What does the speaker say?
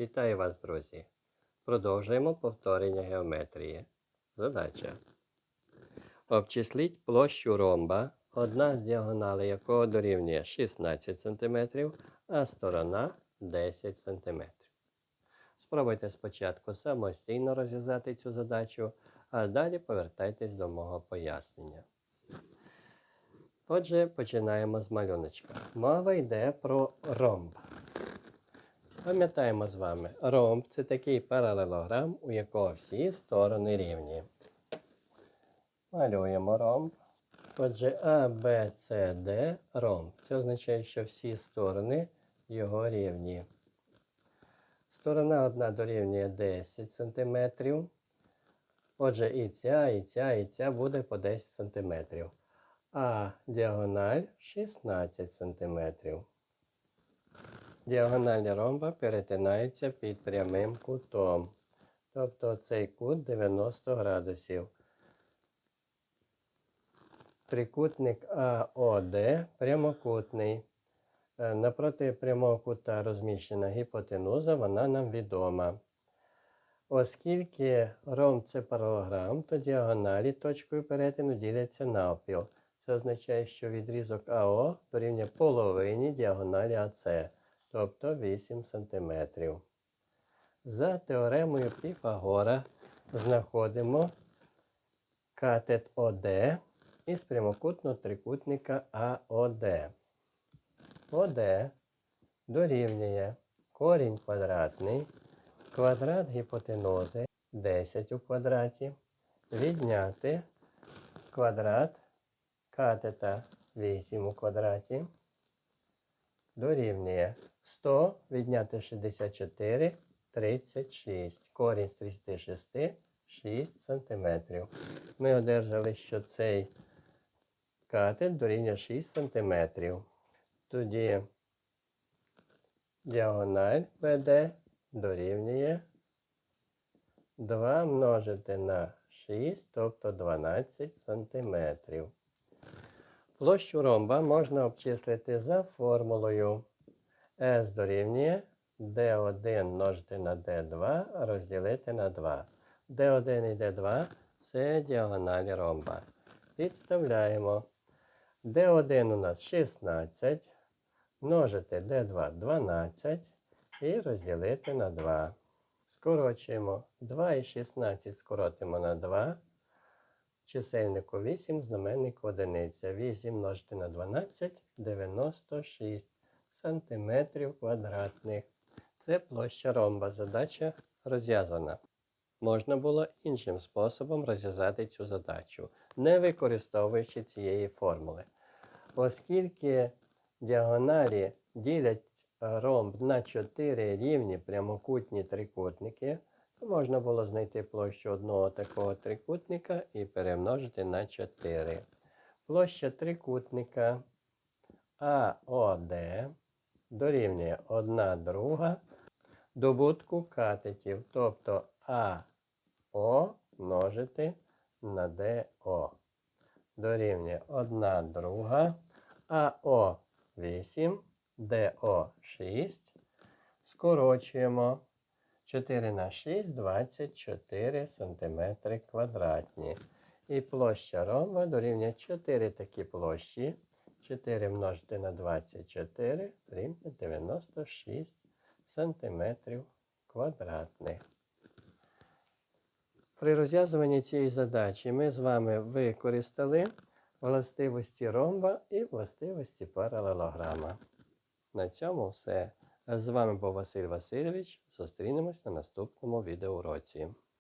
Вітаю вас, друзі! Продовжуємо повторення геометрії. Задача. Обчисліть площу ромба, одна з діагоналей якого дорівнює 16 см, а сторона 10 см. Спробуйте спочатку самостійно розв'язати цю задачу, а далі повертайтесь до мого пояснення. Отже, починаємо з малюночка. Мова йде про ромб. Пам'ятаємо з вами, ромб це такий паралелограм, у якого всі сторони рівні. Малюємо ромб. Отже, А, Б, С, Д ромб. Це означає, що всі сторони його рівні. Сторона одна дорівнює 10 см. Отже, і ця, і ця, і ця буде по 10 см. А діагональ 16 см. Діагоналі ромба перетинаються під прямим кутом. Тобто цей кут 90 градусів. Трикутник АОД прямокутний. Е, Напроти прямого кута розміщена гіпотенуза, вона нам відома. Оскільки ромб це паралограм, то діагоналі точкою перетину діляться навпіл. Це означає, що відрізок АО дорівнює половині діагоналі АС, тобто 8 см. За теоремою Піфагора знаходимо катет ОД із прямокутного трикутника АОД. ОД дорівнює корінь квадратний, квадрат гіпотенузи 10 у квадраті, відняти квадрат катета 8 у квадраті, дорівнює 100 відняти 64 36. Корінь з 36 6 см. Ми одержали, що цей катет дорівнює 6 см. Тоді діагональ ВД дорівнює 2 множити на 6, тобто 12 см. Площу ромба можна обчислити за формулою S дорівнює D1 множити на D2 розділити на 2. D1 і D2 це діагоналі ромба. Підставляємо. D1 у нас 16, множити D2 12 і розділити на 2. Скорочуємо 2 і 16 скоротимо на 2. Чисельнику 8, знаменнику 1. 8 множити на 12 96 сантиметрів квадратних. Це площа ромба. Задача розв'язана. Можна було іншим способом розв'язати цю задачу, не використовуючи цієї формули. Оскільки діагоналі ділять ромб на 4 рівні прямокутні трикутники, можна було знайти площу одного такого трикутника і перемножити на 4. Площа трикутника АОД дорівнює 1 друга добутку катетів, тобто АО множити на ДО. Дорівнює 1 друга, АО 8, ДО 6. Скорочуємо 4 на 6 24 см квадратні. І площа ромба дорівнює 4 такі площі. 4 множити на 24 рівня 96 см квадратних. При розв'язуванні цієї задачі ми з вами використали властивості ромба і властивості паралелограма. На цьому все. З вами був Василь Васильович. Зустрінемось на наступному відеоуроці.